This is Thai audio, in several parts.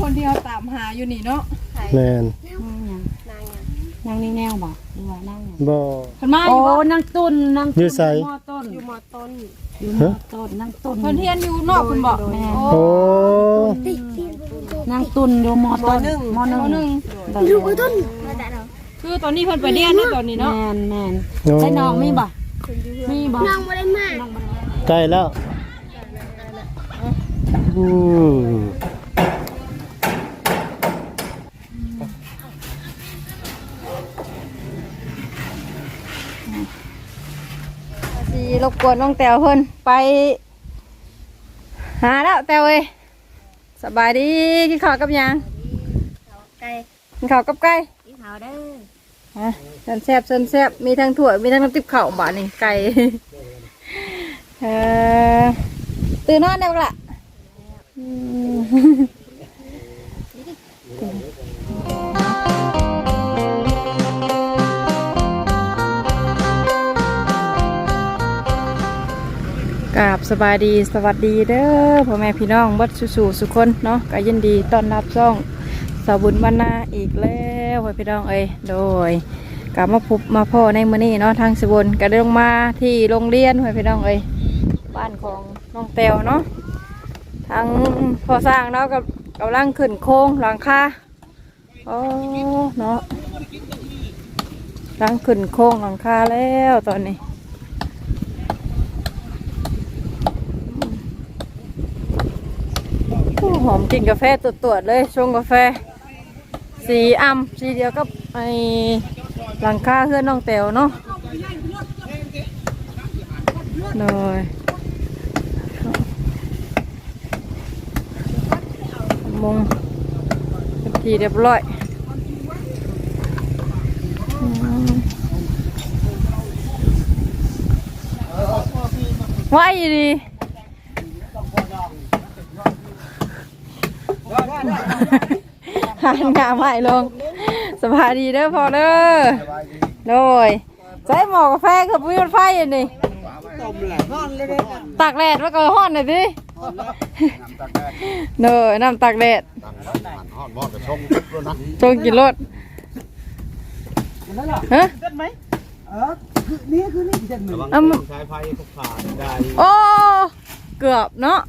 คนที่เขาตามหาอยู่นี่เนาะแม่นนางนี่แนวบ่หรือว่านั่งบ่เพิ่นมาอโอ้ยู่บ่นางตุนนางอยู่ไสมอต้นอยู่มอต้นอยู่มอต้นนางตุนเพิ่นเรียนอยู่นอกเพิ่นบอกแม่โอ้โอ้นางตุนอยู่มอต้นมอหมหนึ่นึ่งงอยู่มอต้นคือตอนนี้เพิ่นไปเรียนนะตอนนี้แมเนาะนแมนโอ้ใช่น้องมีบ่มีบ่น้องบ่ได้มาใกล้แล้วอืม รบกวนน้องแตวเพิ่นไป หาแล้วแตวเอ้ยสบายดีกินข้าวกับหยังไก่กินข้าวกับไก่กินข้าวเด้อฮะเส้นแซ่บเส้นแซ่บมีทั้งถั่วมีทั้งน้ำติ๊บข้าวบาดนี่ไก่เออตื่นนอนได้บ่ล่ะ กราบสบายดีสวัสดีเด้อพ่อแม่พี่น้องบัดสู่สุคนเนาะก็ยินดีต้อนรับช่องสาวบุญบรรณาอีกแล้วพ่อพี่น้องเอ้ยโดยกลับมาพบมาพ่อในมื้อนี้เนาะทางสบุญก็ได้ลงมาที่โรงเรียนพ่อพี่น้องเอ้ยบ้านของน้องแตวเนาะทางพ่อสร้างเนาะกับกำลังขึ้นโค้งหลังคาโอ้เนาะกำลังขึ้นโค้งหลังคาแล้วตอนนี้ โอ้หอมกลิ่นกาแฟตรวจๆเลยชงกาแฟ สีอ่ำสีเดียวกับไอหลังคาเพื่อนน้องแตวเนาะเลยมงทีเรียบร้อยว่าอีดี หันหน้าใหม่ลงสบายดีเด้อพอเด้อโดยใช้หมอกกาแฟกับวิวไฟอันนี้ตากแดดมาก่อนห้อนหน่อยดิเนยน้ำตากแดดชงกินรถฮะนี่คือนี่เจ็ดมื่นเอามาสายไฟขาดได้โอ้เกือบเนาะ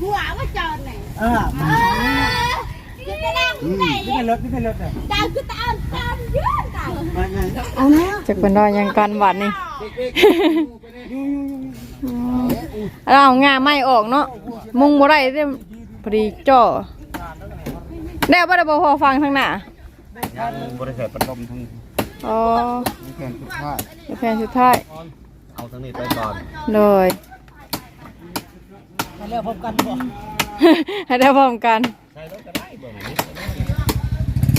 หัวว่าจอดไหนเออเออนี่จะนั่งไหนนี่เป็นรถนี่เป็นรถเลยดาวคือตามตามยืนตามมาไงจะเป็นรอยยังกันหวัดนี่เราเอางาไม่ออกเนาะมุงบ่ได้เด้พอดีจ่อแล้วบ่ได้บ่พอฟังทางหน้ายังบริษัทประดมทั้งอ๋อแขนทุกท่าแผนสุดท้ายเอาทั้งนี้ไปก่อนเลย มาเรียกพบกันบ่ให้ได้พร้อมกัน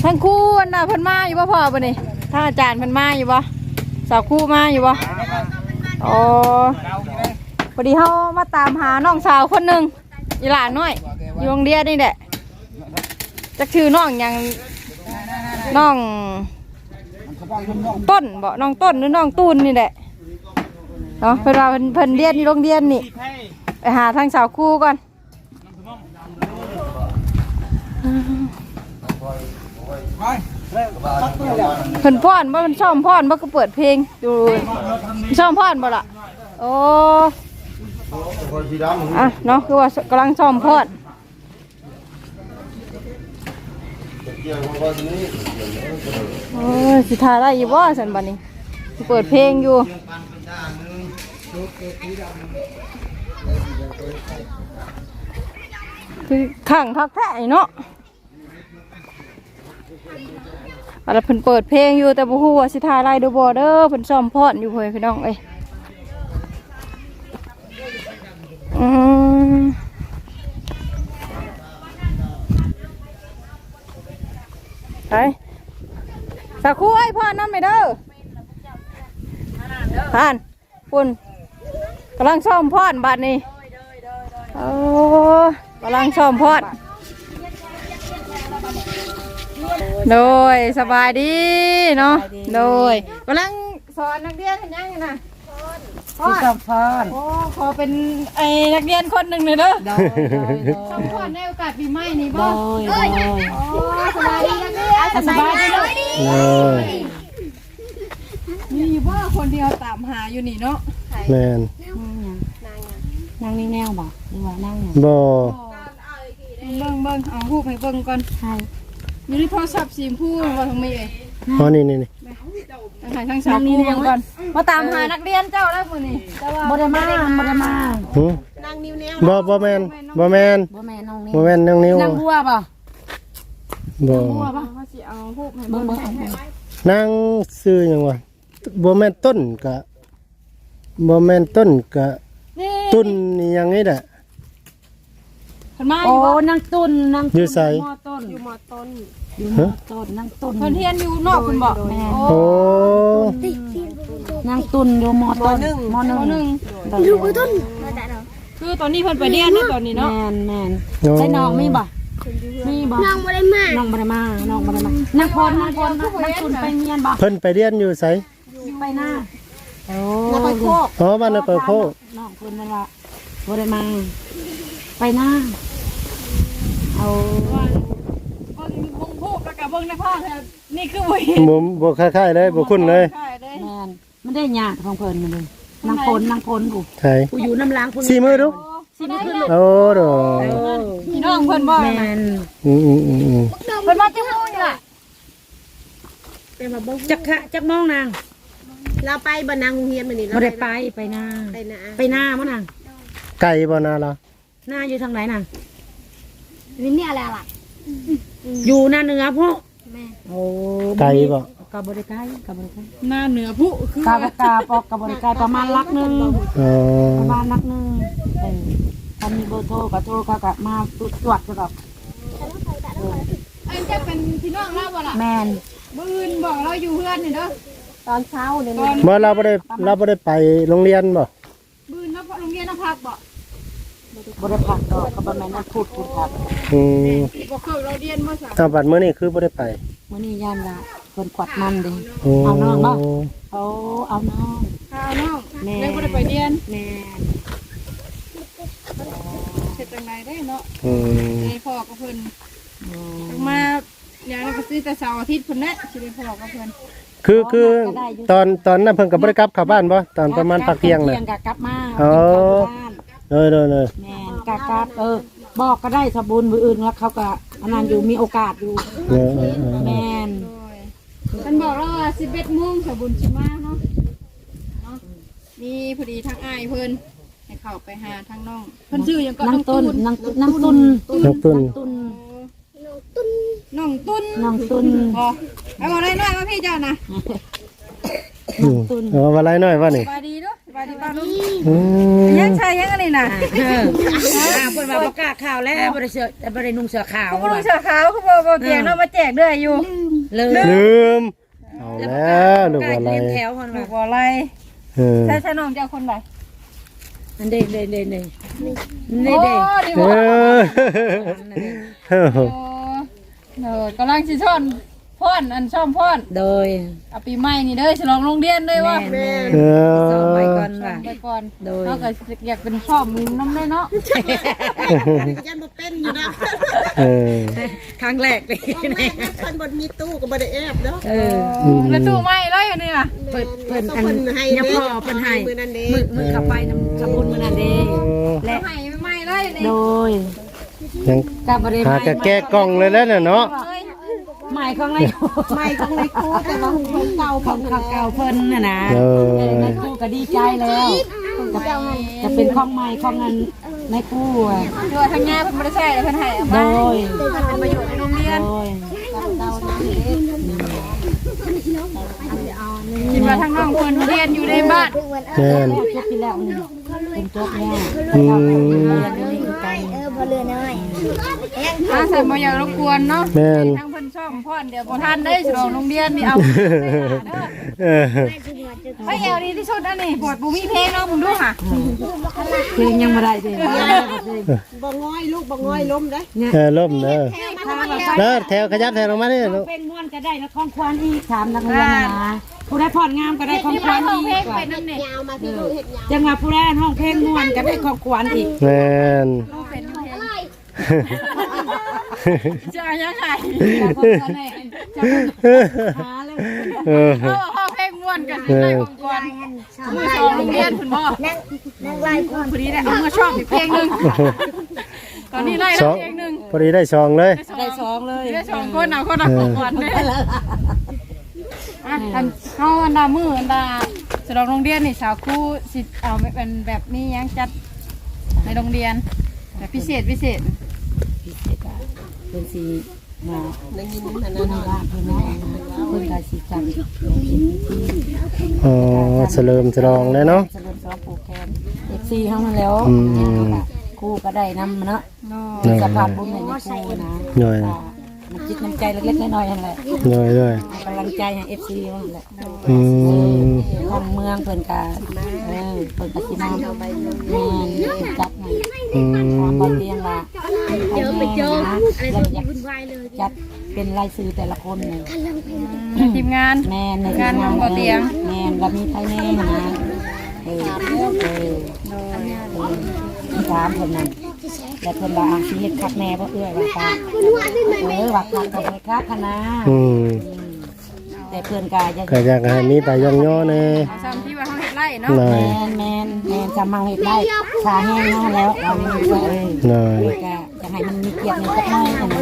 ทั้งครู่อันน่ะเพิ่นมาอยู่บ่พ่อบ่นี่ท่านอาจารย์เพิ่นมาอยู่บ่สาวครู่มาอยู่บ่อ๋อพอดีเฮามาตามหาน้องสาวคนหนึงอีหลานน้อยอยู่โรงเรียนนี่แหละจักชื่อน้องหยังน้องเขาบอกคุณน้องต้นบ่น้องต้นหรือน้องตูนนี่แหละเนาะเพิ่นว่าเพิ่นเพิ่นเรียนอยู่โรงเรียนนี่ ไปหาทางสาวคู่ก่อนเพิ่นพ่อนบ่มันชอบพ่อนบ่ก็เปิดเพลงดูชอบพ่อนบ่ล่ะโอ้อะเนาะคือว่ากำลังชอบพ่อนโอ้สิทาได้อยู่บ่ซั่นบัดนี้เปิดเพลงอยู่ คือขังทักแท้เนาะอะไรเพิ่นเปิดเพลงอยู่แต่บ่ฮู้ว่าสิทาได้ดูบ่เด้อเพิ่นซ้อมพอดอยู่เพิ่นพี่น้องเอ้ยอืมไปสักครู่ไอ้พ่อนั่นไปเด้อผ่านคุณกำลังซ่อมพอดบัดนี้โอ้ กำลังซ่อมพอด โดยสบายดีเนาะ โดยกำลังสอนนักเรียนเห็นยังไงนะพสิสัมพรโอ้ขอเป็นไอ้นักเรียนคนหนึ่งเลยเด้อโดยโดยโดสมพรในโอกาสปีใหม่นี้ยบ่โดยโดยโอ้สบายดีนักเรียนสบายดีเนาะเลยมีอยู่บ่คนเดียวตามหาอยู่นี่เนาะแมนนางนี่แนวบ่หรือว่านั่งหยังบ่ เบิ่งเบิ่งเอารูปให้เบิ่งก่อนใช่อยู่ในโทรศัพท์สีชมพูว่าทำไมเอ่ยอ๋อนี่นี่นี่ทางไหนทางสาวกูเบิ่งก่อนมาตามหานักเรียนเจ้าแล้วมื้อนี้แต่ว่าบ่ได้มาบ่ได้มาหือบ่บ่แมนบ่แมนบ่แม่น้องนี่บ่แมนน้องนิ้วนางบัวบ่บ่เขาสิเอารูปให้เบิ่เบิ่งงเบิ่งเอานางซื้อหยังวะบ่แม่นต้นกะบ่แม่นต้นกะนี่ตุนนี่หยังนี่แหละเพิ่นมาอโอ้ยู่บ่นางตุนนางอยู่ไส มอต้นอยู่มอต้นอยู่มอต้นนางตุนเพิ่นเรียนอยู่นอกเพิ่นบอกแม่โอ้โอ้นางตุนอยู่มอต้นมอหนึ่งหนึ่งอยู่มอต้นคือตอนนี้เพิ่นไปเรียนนะตอนนี้แมเนาะนแมนใช่น้องมีบ่มีบ่น้องบ่ได้มาน้องบ่ได้มาน้องบ่ได้มานางพรนางพรนางตุนไปเรียนบ่เพิ่นไปเรียนอยู่ไสไปหน้าโอ้ไปโคก อ๋อบ้านนาเปิดโคกน้องเพิ่นนั่นล่ะบ่ได้มาไปหน้า เอาเบิ่งเบิ่งรูปแล้วก็เบิ่งในภาพแท้นี่คือบ่เห็นบ่บ่คล้ายๆเลยบ่คุ้นเลยใช่เลยแมนมันได้ยากของเพิ่นมันเลยนางพลนางพลกูใช่กูอยู่น้ำล้างพุ่นสีมือดูสิมาขึ้นลูกโอ้ดอพี่น้องเพิ่นบ่แมนอืมอืมอืมอืมเพิ่นมาจังฮู้นี่ล่ะจักขะจักมองนางเราไปบ่นางโรงเรียนมื้อนี้บ่ได้ไปไปหน้าไปนะไปหน้ามั้งนางไก่บ่นาล่ะหน้าอยู่ทางไหนนาง วินเนี่ยอะไรล่ะอยู่หน้าเหนือพวกแม่โอ้ไก่บ่กับบริการกับบริการหน้าเหนือผู้คือกาบกาปอกกับบริการประมาณลักหนึ่งอ๋อประมาณลักหนึ่งเออถ้ามีเบอร์โทรก็โทรก็กะมาตรวจตรวจก็ดอกไอ้จะเป็นพี่น้องเราบ่ล่ะแมนมื้ออื่นบอกเราอยู่เพื่อนนี่เด้อตอนเช้าเนี่ยตอนบ่เราบ่ได้เราบ่ได้ไปโรงเรียนบ่มื้อนับโรงเรียนนับพักบ่ บริผักดอกกับบะแมนนั่นพูดพูดครับอืมบ่เข้าเราเรียนบ่สาวถ้าบัดมื้อนี้คือบ่ได้ไปมื่อนี้ยานละคนขวัดมันเด้โอ้เอาน้องบ่เอาเอาน้องข้าวน้องแม่เลยบ่ได้ไปเรียนแมนเฮ็ดจังไดได้เนาะอืมได้พ่อกับเพิ่นมาอย่างนั้นก็ซื้อแต่เสาร์อาทิตย์พุ่นแหละสิได้พ่อกับเพิ่นคือคือตอนตอนนั้นเพิ่นก็บ่ได้กลับเข้าบ้านบ่ตอนประมาณปักเที่ยงน่ะเที่ยงกะกลับมาอ๋อกินข้าวที่บ้านเด้อเด้อเด้อแมน กะกลับเออบอกก็ได้สบุญมืออื่นแล้วเขาก็อันนั้นอยู่มีโอกาสอยู่เออเออเออแมนโดยเพิ่นบอกเราว่า11โมงสาวบุญสิมาเนาะเนาะมีพอดีทางอ้ายเพิ่นให้เข้าไปหาทางน้องเพิ่นชื่อหยังก็นางน้องต้ตุนนนางนางตุนน้องตุ้นตุนน้องตุนนางตุนอ๋อเอาอะไรหน่อยมาพี่เจ้านะ อืมเอาว่าไรหน่อยว่านี่สบายดีเนาะสบายดีป้าลุงอืมยังใช่ยังอะไรน่ะอ่าเพิ่นว่าบ่กล้าข่าวแล้วบ่ได้เสื้อบ่ได้นุ่งเสื้อขาวเขาบอกเสือขาวเขาบอกบอกเตียงเนาะมาแจกด้วยอยู่เลยลืมเอาแล้วลูกว่าไรเรียนแถวเพิ่นลูว่ากบอกอะไรเออใช่ใช่น้องเจ้าคนไหนอันเด้เด้เด้เด้โอ้นี่เด้ดีเอบ่อโอ้เออกำลังสิช่อน พ่อนอันช่อมพ่อนโดยเอาปีใหม่นี่เด้อฉลองโรงเรียนเลยว่าแม่นเอสอนไว้อก่อนช่อว่ามไปก่อนโดยเนาะก็อยากเป็นช่อมมึงน้ำได้เนาะยันบ่เป็นอยู่นะเออ ครั้งแรกเลยแม่เพิ่นบ่มีตู้ก็บ่ได้แอบเนาะเออแล้วตู้ไม้เลยอันนี้อะเพิ่นเพิ่นอันเพิ่นให้ยังเด้พ่อเพิ่นให้มื้อนั้นเด้มือมือเข้าไปนำสมุนมื้อนั้นเด้และไม้ไม้เลยนี่โดยยังกับ่ได้หากะแก้กล้องเลยแล้วน่ะเนาะ หมายของในไม่ของในครูแต่ว่าของเก่าของข้าวเก่าเพิ่นน่ะนะเออในกู้ก็ดีใจแล้วจะจะเป็นของใหม่ของเงินในกู้อะเดี๋ยวทางแง่เพิ่นบ่ได้ใช้แล้วเพิ่นให้เอาโดมายเป็นประโยชน์ในโรงเรียนโดยคิดว่าทางน้องเพิ่นเรียนอยู่ในบ้านแม่นแล้วจบไปแล้วนี่เป็นจบแล้วอืมเรียนอยู่นี่คือกันเออบ่เรือน้อย อาใส่บ่อยากรบกวนเนาะแม่น ทางเพิ่น ช่อมพ่อนเดี๋ยวบ่ทันได้ฉลองโรงเรียนนี่เอาเออไปแอวดีที่สุดอันนี้ปวดบ่มีเพลงเนาะมึงดูค่ะเพลงยังไม่ได้เลยบ่ง้อยลูกบ่ง้อยล้มเด้เออล่มเด้อค่ะแล้วแถวขยับแถวลงมานี่ลูกเป็นม่วนก็ได้แล้วของควานอีกถามนักเรียนนะผู้ได้พรงามก็ได้ของควานอีกว่ายาวมาที่ดูเห็ดยาวจังหวะผู้ได้ห้องเพลงม่วนก็ได้ของควานอีกแม่น จะยังไงจากของควานให้จากหาเลยเออ เออห้องเพลงม่วนกันได้ของกวนมือสองโรงเรียนคุณพ่อนั่งนั่งไล่กูพอดีได้เอามาชอบอีกเพลงหนึงตอนนี้ไล่สแล้อวงเพลงหนึงพอดีได้สองเลย ได้สองเลยได้สองคนเอาคนละของกวนเลยอะอันเขาอันดามืออันดาสำหรับโรงเรียนนี่สาวครู่สิเอาเป็นแบบนี้ยังจัดในโรงเรียน แบบพิเศษพิเศษเป็นสีมานั่งยินนั่นเพิ่นน่ะว่าเพิ่นว่าเพิ่นก็สิจังอ๋อเฉลิมฉลองเลยเนาะเฉลิมฉลองปลูกแคนเอฟซีเฮามาแล้วอืมครูก็ได้นำเนาะเนาะเนาะสะพานบุญให้ในครูนะหน่อยมันจิตน้ำใจเล็กๆน้อยๆนั่นแหละหน่อยด้วยให้กำลังใจให้เอฟซีนั่นแหละอืมทางเมืองเพิ่นกาเออเพิ่นกาสิมาแม่นเพิ่นจัด ให้อืตามมบ่เตียงว่าเจอไปเจออะไรต้องวุ่นวายเลยจัดเป็นรายชื่อแต่ละคนเนี่ยทีมงาน แม่นในงานนำบ่เตียง แม่นว่ามีไผแน่นะเออเออเออถามเพิ่นนั่นแล้วเพิ่นว่าอาสิเฮ็ดคักแน่บ่เอื้อยว่าค่ะเออว่าคักก็บ่คักคณะอืมแต่เพิ่นก็จะ ก็อยากให้มีไปย่องย่อแน่เอาซ้ำที่ว่า เขาเห็ดไร่เนาะหน่อแมยนแมนแมนจะมังเห็ดได้ชาแห้งเนาะแล้วเอาเงินไปเลยหน่อยเพื่อจะจะให้มันมีเกียรติในสักหน้อยกันนะ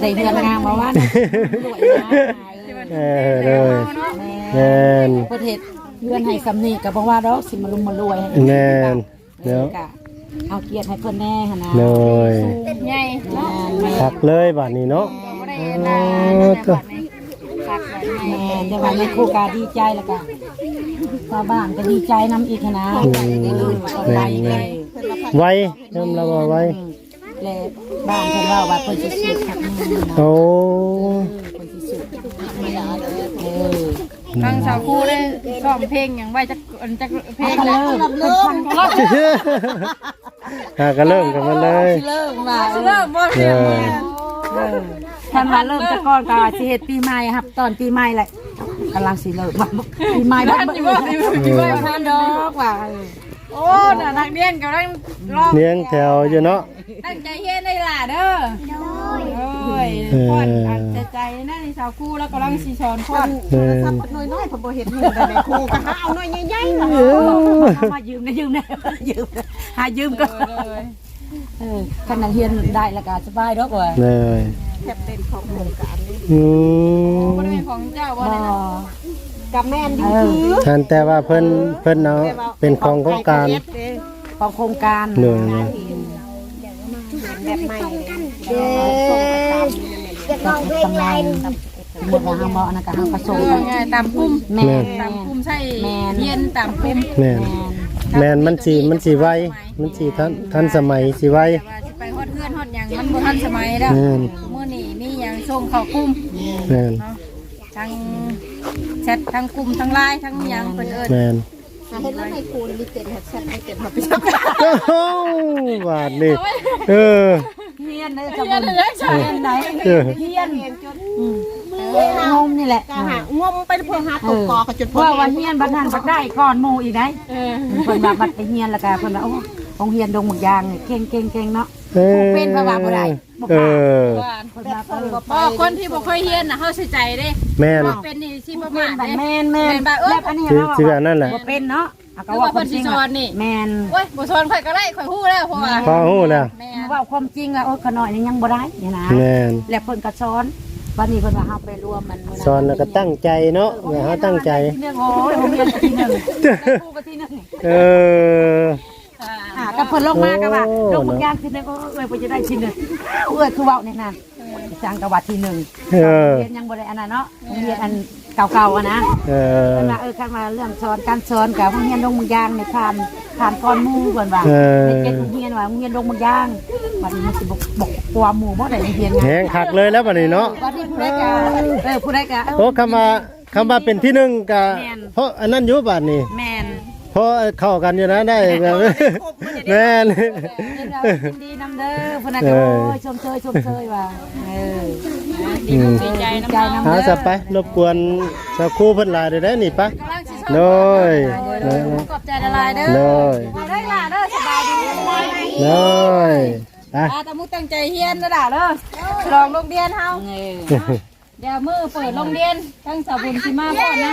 ได้เรือนงามมาว่าสวยนะเออเลยแม่นประเทศเรือนให้สำนีกับบอกว่าดอกสิมาลุมมารวยให้แม่นเดี๋ยวกะเอาเกียรติให้เพิ่นแน่หั่นนะหน่อยใหญ่เนาะแม่นพักเลยบัดนี้เนาะบ่ได้นาแบบนี้ คักแบบนี้แม่นแต่ว่าในครูกาดีใจแล้วก็ชาวบ้านก็ดีใจนำอีกนะต่อไปเลยไว้ยอมรับว่าไว้และบ้านเพิ่นว่าว่าเพิ่นสิสูดคักแน่นะโอ้คนที่สุดเออทางสาวครูได้ซ้อมเพลงอย่างไว้จักอันจักเพลงก็แล้วเริ่มเริ่มหาก็เริ่มกันมาเลย เริ่มมาเริ่มบ่เอเสียงอเออ ท่านว่าเริ่มจะก่อนก็สิเฮ็ดปีใหม่ครับ ตอนปีใหม่แหละกำลังสิเริ่มมาปีใหม่บ้านบ่บ่ทันดอกว่าโอ้น่ะนักเรียนกำลังร้องเลี้ยงแถวอยู่เนาะตั้งใจเฮ็ดได้ล่ะเด้อโอ้ยเออพ่อนอันใจใจนะนี่สาวครูแล้วกำลังสิสอนพ่อนเออน้อยน้อยๆผมบ่เห็นเงินแต่ในครูก็หาเอาน้อยใหญ่ๆล่ะมายืมนะยืมนะยืมหายืมก็ เออคันนักเรียนได้แล้วก็สบายดอกว่าเลยแทบเป็นของโครงการนี่อืมบ่ได้เป็นของเจ้าบ่บ่ได้นะกับแม่นอยู่เออคือท่านแต่ว่าเพิ่นเพิ่นเอาเป็นของโครงการของโครงการหนึ่งแบบใหม่เลยจะลองเพลงไรหมดว่าเฮาบ่อันนั้นก็เฮาก็ส่งเออไงตามปุ่มแม่ตามปุ่มใช่แม่นเย็นตามปุ่มแม่น แม่น มันสิมันสิไวมันสิทันทันสมัยสิไวแต่ว่าสิไปฮอดเพื่อนฮอดหยังมันบ่ทันสมัยแล้วแม่นมื้อนี้มีหยังส่งเข้ากลุ่มแม่นเนาะทั้งแชททั้งกลุ่มทั้งไลน์ทั้งหยังเพิ่นเอิ้นแม่นหาเห็นแล้วในครูมีเต็นแฮชแท็กมีเต็นมาไปโอ้โหบาดนี่เออเฮียนเด้อจะบ่เฮียนไหนเออเฮียน งมนี่แหละก็หางมไปเพื่อหาตกกอกับจุดพอว่าว่าเฮียนบัดนั้นบัดได้ก่อนหมู่อีกได้เออเพิ่นว่าบัดไปเฮียนแล้วก็เพิ่นว่าโอ้โรงเรียนดงหมึกยางนี่เก่งเก่งเก่งเนาะเออเป็นเพราะว่าบ่ได้บ่เอผ่านอว่าเพิ่นว่าเออพอคนที่บ่เคยเรียนน่ะเฮาสิใจเด้แม่นเป็นนี่สิบ่แม่มานเด้ แม่นแม่นแม่นบ่เอ้ย แล้วอันนี้ชื่อเราชื่ออันนั่นแหละบ่เป็นเนาะเอาก็คือว่าว่าคเพิ่วานมจสิริงสอนนี่แม่นโอ้ยบ่สอนข่อยก็ได้ข่อยฮู้แล้วเพราะว่าพอฮู้แล้วแม่ว่าความจริงอะโอ้ขน้อยนี่ยังบ่ได้นี่นะ แม่นแล้วเพิ่นก็สอน วันนี้เพิ่นว่าเฮาไปรวมมันมื้สอนแล้วก็ตั้งใจเนาะว่าเฮาตั้งใจ เรื่องโอ้ยโรงเรียนก็ที่หนึ่งครูก็ที่หนึ่งเออ อ่าก็เพิ่นลงมาก็ว่าโอ้ ลงบางอย่างที่หนึงก็เอ้ยเพิ่นจะได้ที่หนึ่งเอ้ยคือเว้าในนั้นจังกะว่าที่หนึ่งเออ เรียนยังบ่ได้อันนั้นเนาะโรงเรียนอันเก่าๆอะนะ เออ เพิ่นว่าเออคันว่าเรื่องสอนการสอนกับโรงเรียนลงบางอย่างในผ่าน ผ่านก่อนหมู่เพิ่นว่าเออในเจ็ดโรงเรียนว่าโรงเรียนลงบางอย่างบัดนี้มันสิบ่บ่กลัวหมู่บ่ได้โรงเรียนแหงคักเลยแล้วบัดนี้เนาะบัดนี้ผู้ใดก็เออผู้ใดก็โอ้คำว่าคำว่าเป็นที่หนึ่งกะแม่นเพราะอันนั้นอยู่บัดนี้แม่นพอเข้ากันอยู่นะได้แบบแม่นเรายินดีนำเด้อพนักงานโอ้ยชมเชยชมเชยว่าเอออืมดีใจดีน้ำใจน้องนำหาเด้อสับไปรบกวนสักครู่เพิ่นหลายได้ได้นี่ปะกำลังสิ โดยขอบใจละลายเด้อโดยมาได้ล่ะเด้อสบายดีโดยไปอาตามุตั้งใจเฮียนนะด่าเด้อฉลองโรงเรียนเฮาเออเดี๋ยวมือเปิดโรงเรียนทั้งสาวบุญสิมาพ่อนะ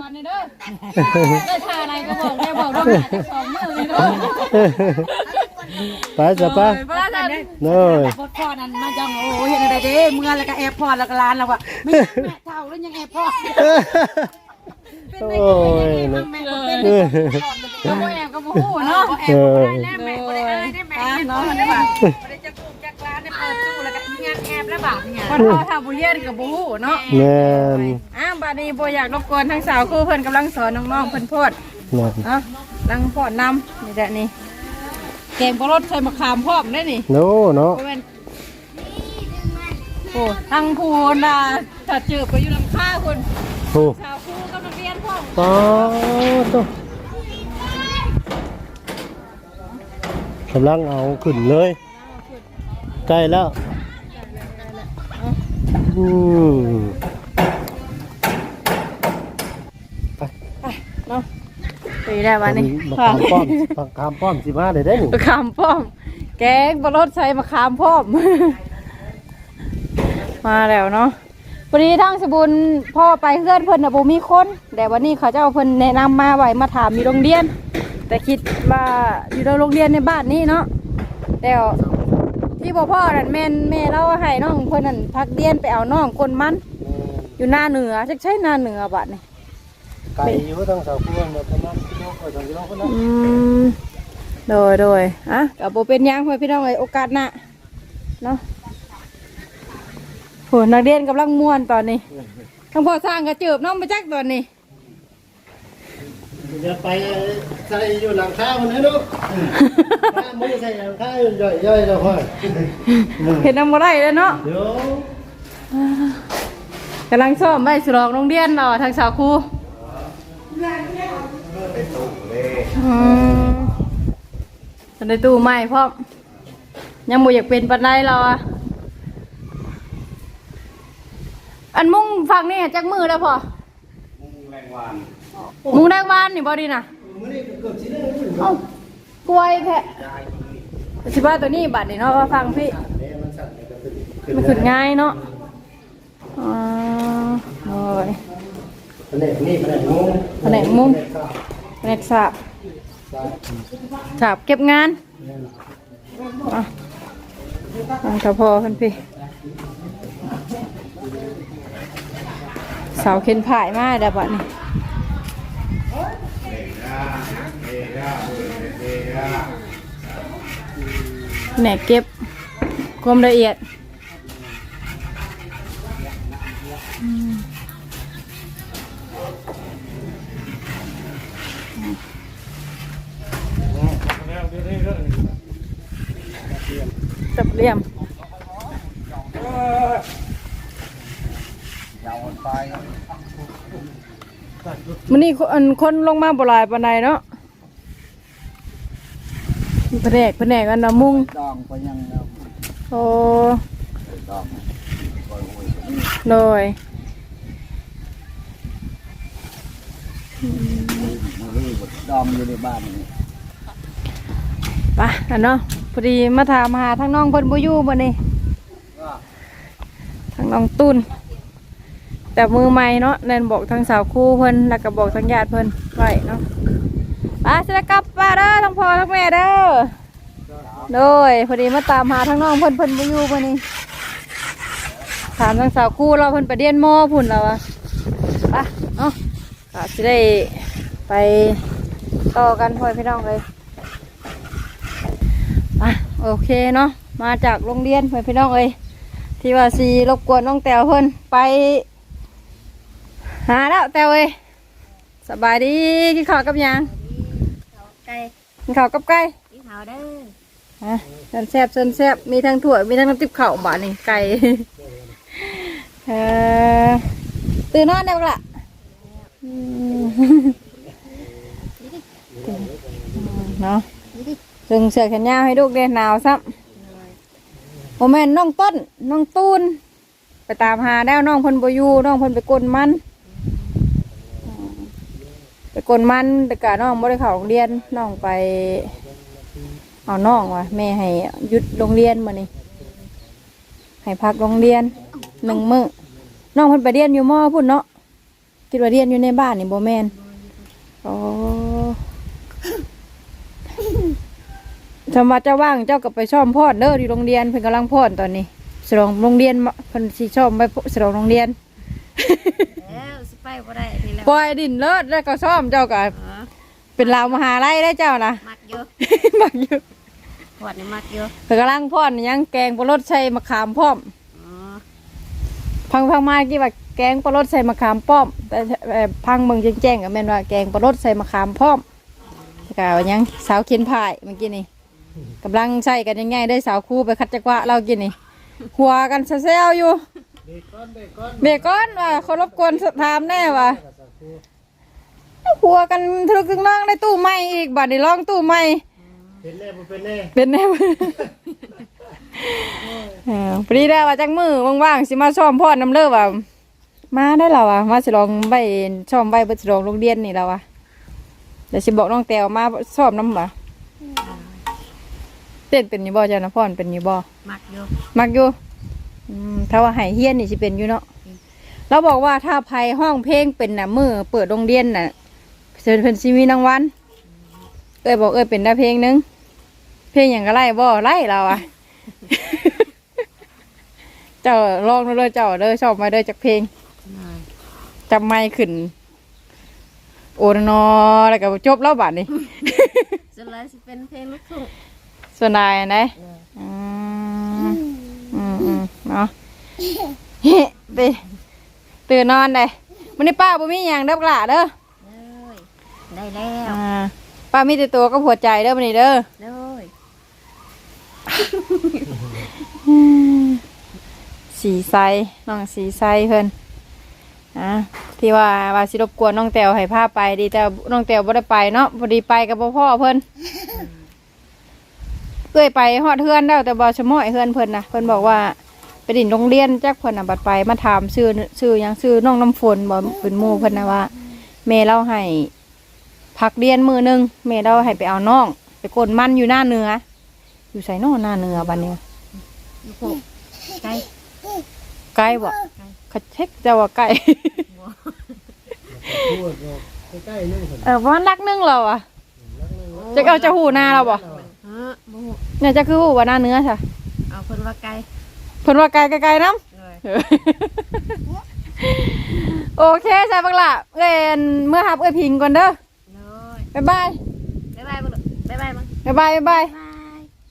ก่อนนี่เด้อได้ทาอะไรก็บอกได้บอกต้องหาจากสองมือนี่เด้อ ไปจะปะเวลาจะโดยพดพ่อนั้นมาจังโอ้ยเห็นอะไรเด้เมื่อแล้วก็แอบพ่อแล้วก็ร้านแล้วว่าไม่แม่เท่าแล้วยังแอบพ่อโอ้ยเนอะแม่ก็เป็นเออก็บ่แอบก็บ่ฮู้เนาะเออแม่บ่ได้อะไรได้แม่เนาะได้บ่บ่ได้จะปลูกจากร้านได้เปิดตู้แล้วก็งานแอบแล้วบาดเนี่ยคนเฮาถ้าบ่เรียนก็บ่ฮู้เนาะแม่นอ้าวบัดนี้บ่อยากรบกวนทั้งสาวครูเพิ่นกำลังสอนน้องๆเพิ่นโพดนั่นเนาะลังพอดนำนี่แหละนี่ แกงปลาลดใส่มะขามพร้อมได้นี่โน้เนาะบ่แม่นโอ้ทั้งพูนน่ะถ้าเจอไปอยู่ลำค่าคุณโอ้สาวครูกำลังเรียนพร้อมปอตัวกำลังเอาขึ้นเลยใกล้แล้วอืม เนาะ ไปได้วันนี้มะขามป้อมมะขามป้อมสิมาได้ได้หนิมะขามพร้อม แกงปลาลดใส่มะขามพร้อม มาแล้วเนาะวันนี้ทางสบุญพ่อไปเพื่อนเพิ่นน่ะบ่มีคน แต่วันนี้เขาเจ้าเพิ่นแนะนำมาไว้มาถามมีโรงเรียน แต่คิดว่าอยู่ในโรงเรียนในบ้านนี้เนาะแล้วที่พ่อพ่อนั่นแม่นแม่เล่าให้น้องเพิ่นนั่นพักเรียนไปเอาน้องคนมัน อยู่หน้าเหนือจักใช่หน้าเหนือบัดนี่ ไก่อยู่ทางเสาพวงแบบประมาณกิโลกว่าสองกิโลคนละอืมโดยโดยอะกับโบเป็นหยังพ่อพี่น้องเอ้ยโอกาสหน้าเนาะโหนักเรียนกำลังม่วนตอนนี้ทั้งพ่อสร้างกระจืบน้องไปจักตอนนี้เดี๋ยวไปใส่อยู่หลังคาคนนี้ลูกมือใส่หลังคาอยู่ย่อยๆแล้วค่อยเห็นน้ำบ่ได้แล้วเนาะเดี๋ยวกำลังซ่อมไม่สลองโรงเรียนเนาะทางสาวครู อืมในตู้ใหม่พ่อมยังบ่อยากเป็นปันไดเราอะอันมุ่งฟังนี่จักมือแล้วพอมุงแดงวานนี่บอดีนะเอ้ากล้วยแท้สิว่าตัวนี้บัดนี่เนาะว่าฟังพี่มันขึ้นง่ายเนาะอ๋อโอ้ยแผ นกนี่แผนกมุ้งแผนกมุ้ง แผนกสาบสาบเก็บงานอะฟังกระพอเพิ่นพี่เสาเข็นผายมาได้บัดนี่แหนกเก็บความละเอียด ลี่ยมมันนี่คนอันคนลงมาบ่หลายปานใดเนาะแผนกแผนกอันน่ะมุงดองไปยังโอ้โดยดองอยู่ในบ้านนี่ไปอันเนาะ พอดีมาถามหาทั้งน้องเพิ่นบ่อยู่บ่นี่ทั้งน้องตุนแต่มือใหม่เนาะแนนบอกทางสาวคู่เพิ่นแล้วก็บอกทางญาติเพิ่นไว้เนาะไปสิได้กลับป้าเด้อทั้งพ่อทั้งแม่เด้อโดยพอดีมาตามหาทั้งน้องเพิ่นเพิ่นบ่อยู่บ่นี่ถามทางสาวคู่เราเพิ่นไปเรียนมอพุ่นแล้วอะไปเนาะก็สิได้ไปต่อกันพ่อพี่น้องเลย โอเคเนาะมาจากโรงเรียนไปพี่น้องเอ้ยที่ว่าสีรบกวนน้องแตวเพิ่นไป หาแล้วแตวเอ้ยสบายดีกินข้าวกับหยังไก่กินข้าวกับไก่พี่ขาวเด้อฮะเส้นแซ่บเส้นแซ่บมีทั้งถั่วมีทั้งน้ำติ๊บข้าวบาทนี่ไก่เออตื่นนอนได้ปะล่ะอืมเนาะ ซึ่งเสื้อแขนยาวให้ลูกเด่นหนาวซ้ำโอแม่นน้องต้นน้องตูนไปตามหาแล้วน้องเพิ่นบ่อยู่น้องเพิ่นไปกลนมันอืมไปกลนมันแต่กะน้องบ่ได้เข้าโรงเรียนน้องไป เอาน้องว่ะแม่ให้หยุดโรงเรียนมื้อนี้ให้พักโรงเรียนหนึ่งมื้อน้องเพิ่นไปเรียนอยู่มอพุ่นเนาะคิดว่าเรียนอยู่ในบ้านนี่บ่แม่นอ๋อ สมมาเจ้าว่างเจ้าก็ไปซ่อมพอดเด้อที่โรงเรียนเพิ่นกำลังพอดตอนนี้สรองโรงเรียนมาเพิ่นสิซ่อมไปสรองโรงเรียนแล้วสิไปบ่ได้นี่แล้วปล่อยดินเลิศแล้วก็ซ่อมเจ้าก็เป็นราวมหาลัยได้เจ้านะมักเยอะมักอยู่ขวดนี่มักเยอะเพิ่นกำลังพอดยังแกงปลาลดใส่มะขามป้อม อ๋อพังพังมากี่ว่าแกงปลาลดใส่มะขามป้อมแต่เอ่อพังเบิ่งแจ้งๆก็แม่นว่าแกงปลาลดใส่มะขามป้อมแล้วก็ว่าหยังสาวเขียนพายเมื่อกี้นี่ กำลังใส่กันยังไงได้สาวครูไปคัดจักระเรากินนี่หัวกันเซลๆอยู่เบรกก้อนว่าเขารบกวนถามแน่ว่าหัวกันทะลุกึ่งน้องได้ตู้ใหม่อีกบัดนี้ลองตู้ใหม่เป็นแน่บ่เป็นแน่เป็นแน่เออพอดีได้ว่าจังมือว่างๆสิมาซ่อมพ่อน้ำเลิกว่ามาได้แล้วอะมาสิลองใบซ่อมใบเบ่สิลองโรงเรียนนี่แล้วอะเดี๋ยวสิบอกน้องแตวมาซ่อมน้ำบ่ เต้นเป็นอยู่บ่จ้านะพ่อนเป็นอยู่บ่มักเยอะมักอยู่อืมถ้าว่าใหายเฮียนนี่สิเป็นอยู่เนาะเราบอกว่าถ้าภัยห้องเพลงเป็นน่ะมือเปิดโรงเรียนน่ะเชิญเพิ่นสิมีรางวัลเอ้ยบอกเอ้ยเป็นได้เพลงหนึงเพลงอย่างก็ไล่บ่ไล่เราอะเจ้าลองดูเลยเจ้าเด้อชอบมาเด้อจากเพลงจำไม่ขึ้น โอนนอแล้วก็จบแล้วบัดนี้ส่วนหลายสิเป็นเพลงลูกทุ่ง ส่วนนายนะอืมอืมอืมเนาะเฮ้ตื่นตื่นนอนเลยมันนี้ป้าบ่มีอย่างเด้อกล่ะเด้อเลยได้แล้วอ่าป้ามีแต่ตัวก็หัวใจเด้อมันนี้เด้อเลยสีไซน้องสีไซเพิ่นอะที่ว่าว่าสิรบกวนน้องแตวให้พาไปดีแต่น้องแตวบ่ได้ไปเนาะพอดีไปกับบ่พ่อเพิ่น เอ้ยไปฮอดเฮือนแล้วแต่บ่ชะม้อยเฮือนเพิ่นนะเพิ่นบอกว่าไปดินโรงเรียนจักเพิ่นน่ะบัดไปมาถามชื่อชื่อหยังชื่อน้องน้ำฝนบ่เป็นหมู่เพิ่นนะว่าแม่เราให้พักเรียนมือหนึงแม่เราให้ไปเอาน้อง ไปกดมันอยู่หน้าเหนือ อยู่ใส่นอกหน้าเหนือบัดนี้ ลูกโป่งไก่ไกลบ่เขาเช็คจะว่าไกลพูดว่าใกล้ๆนึงพุ่นเออว่านักนึงเราอะ จะเอาจะหูหน้าเราบ่ เบ่ฮู้เนี่ยจะคือหูว่าหน้าเนื้อใช่เอาเพิ่นว่าไก่เพิ่นว่าไกลไกลๆน้เลยำโอเคใช่บักละเอ้ยเมื่อหับเอ้ยพิงก่อนเด้อเลยบ๊ายบายบ๊ายบายบ่ลูกบ๊ายบายมั้งบ๊ายบายบ๊ายบายบาย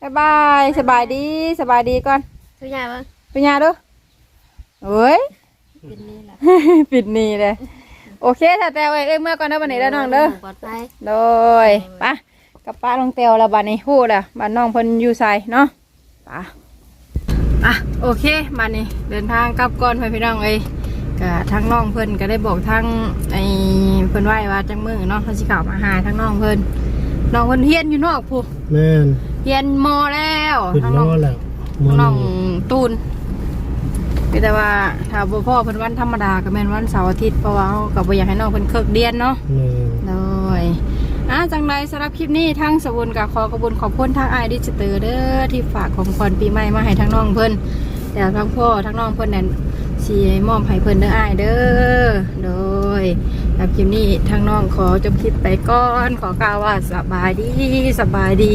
บ๊ายบายสบายดีสบายดีก่อนสุญญาบ้างเป็นไงเด้อเอ้ย เป็นนี่แหละปิดหนี่เลย โอเคถ้าแต่เอ้ยเอ้ยเมื่อก่อนเด้อบันนี้แล้วน้องเด้อ ปลอดภัย โดยปะ กับป้าลงเตียวแล้วบ้านนี้ฮู้แล้วบ้านน้องเพิ่นอยู่ไสเนาะปะอะโอเคบ้านนี้เดินทางกลับก่อนไปพี่น้องเอ้ยก็ทั้งน้องเพิ่นก็ได้บอกทั้งไอ้เพิ่นไหว้ว่าจังมือเนาะเพิ่นสิเข้ามาหาทั้งน้องเพิ่นน้องเพิ่นเฮียนอยู่นอกผู้แม่นเฮียนมอแล้วขึ้นทั้งมน้อองแล้วทั้งน้องหนึ่ตูนก็แต่ว่าถ้าบ่พ่อเพิ่นวันธรรมดาก็แม่นวันเสาร์อาทิตย์เพราะว่าเขาก็บ่อยากให้น้องเพิ่นเคิกเรียนเนาะแม่นเลย อะจังไรสำหรับคลิปนี้ทั้งสบุญกับขอกระบุญขอบคุณทั้งไอดิจิเตอร์เด้อที่ฝากของขวัญปีใหม่มาให้ทั้งน้องเพิ่นแต่ทั้งพ่อทั้งน้องเพิ่นนั่นชีมอบให้เพิ่นเด้อไอเด้อโดยสำหรับคลิปนี้ทั้งน้องขอจบคลิปไปก่อนขอกล่าวว่าสบายดีสบายดี